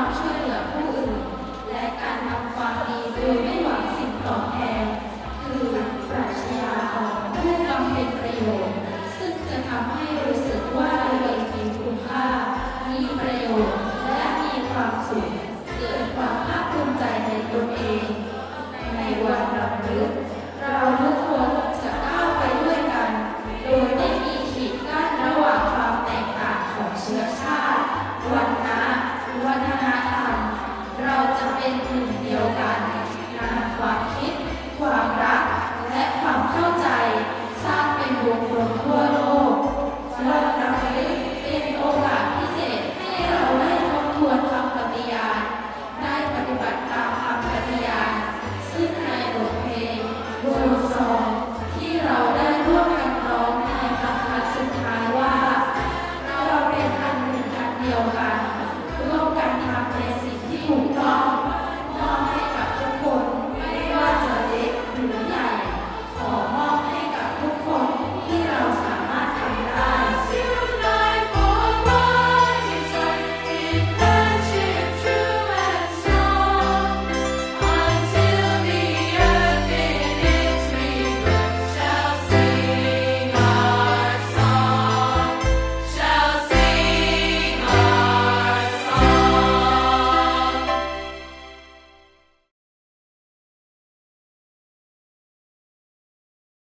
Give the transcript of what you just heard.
ความช่วยเหลือผู้อื่น และการทำความดีโดยไม่หวังสิ่งตอบแทน คือปรัชญาของผู้บำเพ็ญประโยชน์ ซึ่งจะทำให้รู้สึกว่าตัวเองมีคุณค่า มีประโยชน์ และมีความสุข เกิดความภาคภูมิใจในตนเอง ในวันรำลึกเราทุกคนจะก้าวไปด้วยกัน โดยไม่มีขีดกั้นระหว่างความแตกต่างของเชื้อชาติวัน เราจะเป็นหนึ่งเดียวกันน